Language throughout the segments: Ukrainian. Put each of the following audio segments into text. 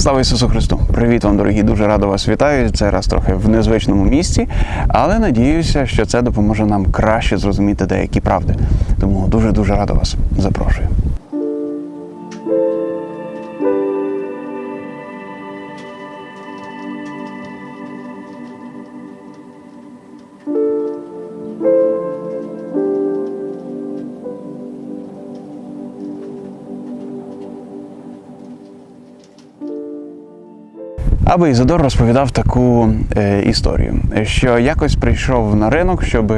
Слава Ісусу Христу! Привіт вам, дорогі! Дуже радо вас вітаю. Це раз трохи в незвичному місці, але надіюся, що це допоможе нам краще зрозуміти деякі правди. Тому дуже дуже радо вас запрошую. Аби Ізодор розповідав таку е, історію, що якось прийшов на ринок, щоб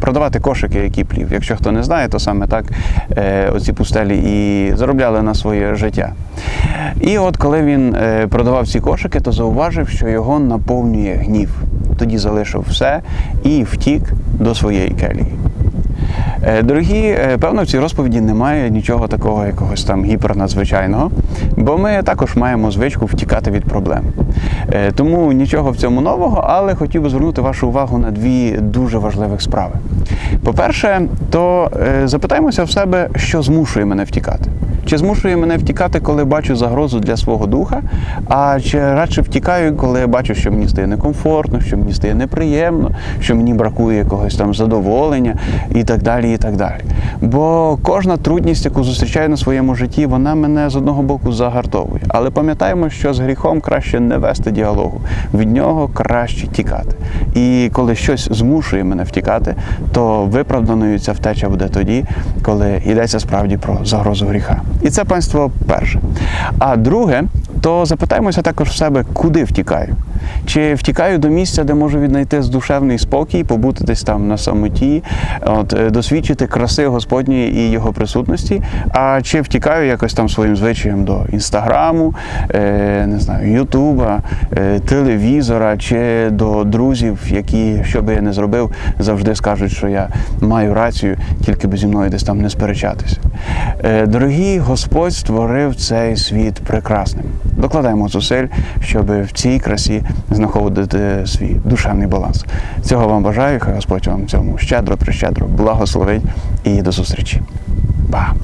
продавати кошики, які плів. Якщо хто не знає, то саме так е, оці пустелі і заробляли на своє життя. І от коли він е, продавав ці кошики, то зауважив, що його наповнює гнів. Тоді залишив все і втік до своєї келії. Е, Дорогі, е, певно, в цій розповіді немає нічого такого якогось там гіпернадзвичайного, бо ми також маємо звичку втікати від проблем. Е, Тому нічого в цьому нового, але хотів би звернути вашу увагу на дві дуже важливих справи. По-перше, то запитаємося в себе, що змушує мене втікати. Чи змушує мене втікати, коли бачу загрозу для свого духа, а чи радше втікаю, коли я бачу, що мені стає некомфортно, що мені стає неприємно, що мені бракує якогось там задоволення і так далі. і так далі. Бо кожна трудність, яку зустрічаю на своєму житті, вона мене з одного боку загартовує. Але пам'ятаємо, що з гріхом краще не вести діалогу, від нього краще тікати. І коли щось змушує мене втікати, то виправданою ця втеча буде тоді, коли йдеться справді про загрозу гріха. І це панство перше. А друге, то запитаємося також в себе, куди втікаю. Чи втікаю до місця, де можу віднайти душевний спокій, побути десь там на самоті, от, е, досвідчити краси Господньої і його присутності, а чи втікаю якось там своїм звичаєм до інстаграму, е, не знаю, Ютуба, е, телевізора, чи до друзів, які, що би я не зробив, завжди скажуть, що я маю рацію, тільки би зі мною десь там не сперечатися. Е, дорогі, Господь створив цей світ прекрасним. Докладаємо зусиль, щоб в цій красі знаходити свій душевний баланс. Цього вам бажаю, хай Господь вам цьому щедро, прищедро благословить і до зустрічі. Па!